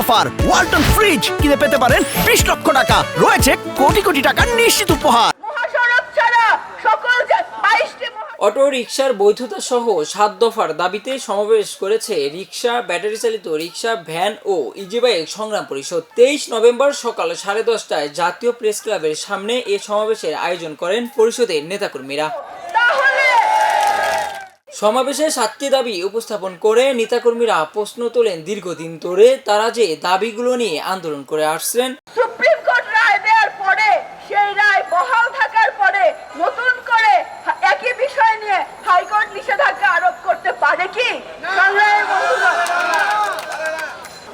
Offer. Walton fridge কিনে পেতে পারেন বিশ লক্ষ টাকা। রয়েছে কোটি কোটি টাকার নিশ্চিত উপহার। মহাসড়ক ছাড়া সকল বাইশটি অটো রিকশার বৈধতা সহ সাত দফার দাবিতে সমাবেশ করেছে রিক্সা ব্যাটারি চালিত রিক্সা ভ্যান ও ইজিবাইক সংগ্রাম পরিষদ। তেইশ নভেম্বর সকাল সাড়ে দশটায় জাতীয় প্রেস ক্লাবের সামনে এ সমাবেশের আয়োজন করেন পরিষদের নেতাকর্মীরা। সমাবেশে সাতটি দাবি উপস্থাপন করে নেতাকর্মীরা প্রশ্ন তোলেন দীর্ঘদিন ধরে তারা যে দাবিগুলো নিয়ে আন্দোলন করে আসছেন। সুপ্রিম কোর্ট রায় দেওয়ার পরে, সেই রায় বহাল থাকার পরে নতুন করে একই বিষয় নিয়ে হাইকোর্ট নিষেধাজ্ঞা আরোপ করতে পারে কি?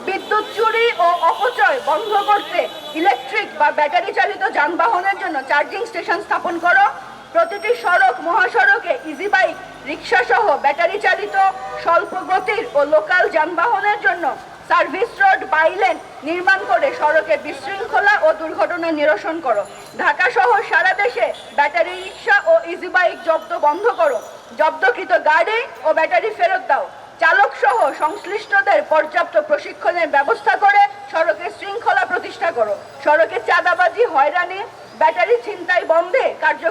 বিদ্যুৎ চুরি ও অপচয় বন্ধ করতে ইলেকট্রিক বা ব্যাটারি চালিত যানবাহনের জন্য চার্জিং স্টেশন স্থাপন করো। প্রতিটি সড়ক, মহাসড়কে ইজি বাইক রিক্সা সহ ব্যাটারি চালিত স্বল্প গতির ও লোকাল যানবাহনের জন্য সার্ভিস রোড বাইলেন নির্মাণ করে সড়কে বিশৃঙ্খলা ও দুর্ঘটনা নিরসন করো। ঢাকা সহ সারা দেশে ব্যাটারি রিক্সা ও ইজি বাইক জব্দ বন্ধ করো। জব্দকৃত গাড়ি ও ব্যাটারি ফেরত দাও। চালক সহ সংশ্লিষ্টদের পর্যাপ্ত প্রশিক্ষণের ব্যবস্থা করে সড়কে শৃঙ্খলা প্রতিষ্ঠা করো সড়কে চাঁদাবাজি হয়রানি ব্যাটারি ছিনতাই বন্ধে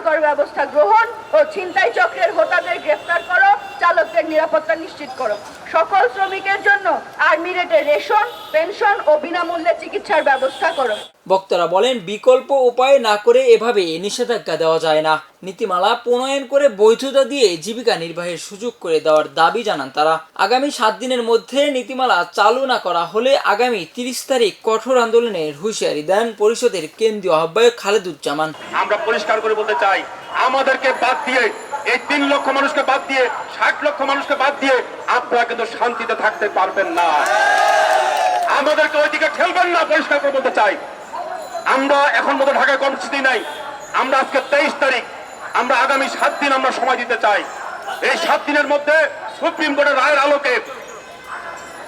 কার্যকর ব্যবস্থা গ্রহণ ও ছিনতাই চক্রের হোতাদের গ্রেফতার করো, চালকদের নিরাপত্তা নিশ্চিত করো। সকল শ্রমিকের জন্য আর্মি রেটে রেশন পেনশন ও বিনামূল্যে চিকিৎসার ব্যবস্থা করো। বক্তারা বলেন বিকল্প উপায় না করে এভাবে নিষেধাজ্ঞা দেওয়া যায় না। নীতিমালা প্রণয়ন করে বৈধতা দিয়ে জীবিকা নির্বাহের সুযোগ করে দেওয়ার দাবি জানান তারা। আগামী সাত দিনের মধ্যে নীতিমালা চালু না করা হলে আগামী তিরিশ তারিখ কঠোর আন্দোলনের হুঁশিয়ারি দেন পরিষদের কেন্দ্রীয় আহ্বায়ক খালেদুজ্জামান। আমরা পরিষ্কার করে বলতে চাই আমাদেরকে বাদ দিয়ে এই তিন লক্ষ মানুষকে বাদ দিয়ে ষাট লক্ষ মানুষকে বাদ দিয়ে আপনারা কিন্তু শান্তিতে থাকতে পারবেন না। আমাদেরকে ওইদিকে ঠেলবেন না, পরিষ্কার করে বলতে চাই। আমরা এখন মতো ঢাকায় কর্মসূচি নাই। আমরা আজকে তেইশ তারিখ। আমরা আগামী সাত দিন আমরা সময় দিতে চাই। এই সাত দিনের মধ্যে সুপ্রিম কোর্টের রায়ের আলোকে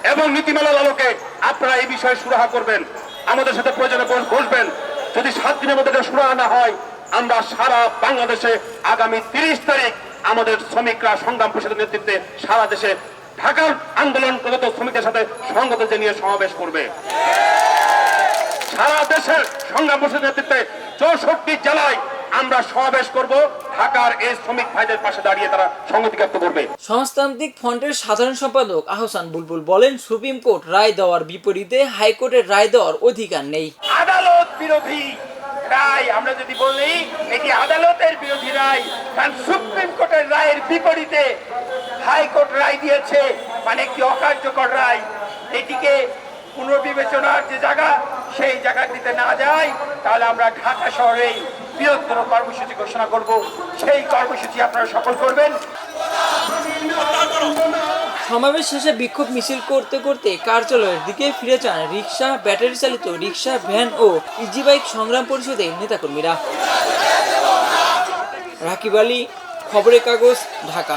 এবং নীতিমালার আলোকে আপনারা এই বিষয়ে সুরাহা করবেন। আমাদের সাথে প্রয়োজনে বস- বসবেন। যদি সাত দিনের মধ্যে এটা সুরাহা না হয়, আমরা সারা বাংলাদেশে আগামী তিরিশ তারিখ আমাদের শ্রমিকরা সংগ্রাম পরিষদের নেতৃত্বে সারা দেশে ঢাকার আন্দোলনরত শ্রমিকদের সাথে সংগত নিয়ে সমাবেশ করবে। সারা দেশের সংগ্রাম পরিষদের নেতৃত্বে চৌষট্টি জেলায় আমরা সমাবেশ করব। ঢাকার এই শ্রমিক ভাইদের পাশে দাঁড়িয়ে তারা সংগতি ব্যক্ত করবে। সমাজতান্ত্রিক ফ্রন্টের সাধারণ সম্পাদক আহসান বুলবুল বলেন সুপ্রিম কোর্ট রায় দেওয়ার বিপরীতে হাইকোর্টের রায় দেওয়ার অধিকার নেই। আদালত বিরোধী রায় আমরা যদি বলি এটি আদালতের বিরোধী রায় কারণ সুপ্রিম কোর্টের রায়ের বিপরীতে হাইকোর্ট রায় দিয়েছে মানে একটি অকার্যকর রায়? এটিকে পুনর্বিবেচনার যে জায়গা, সেই জায়গাটিতে না যায়, তাহলে আমরা ঢাকা শহরেই বৃহত্তর কর্মসূচি ঘোষণা করব। সেই কর্মসূচি আপনারা সফল করবেন। সমাবেশ শেষে বিক্ষোভ মিছিল করতে করতে কার্যালয়ের দিকে ফিরে যান রিক্সা ব্যাটারি চালিত রিক্সা ভ্যান ও ইজি বাইক সংগ্রাম পরিষদের নেতাকর্মীরা। রাকিব আলী, খবরের কাগজ, ঢাকা।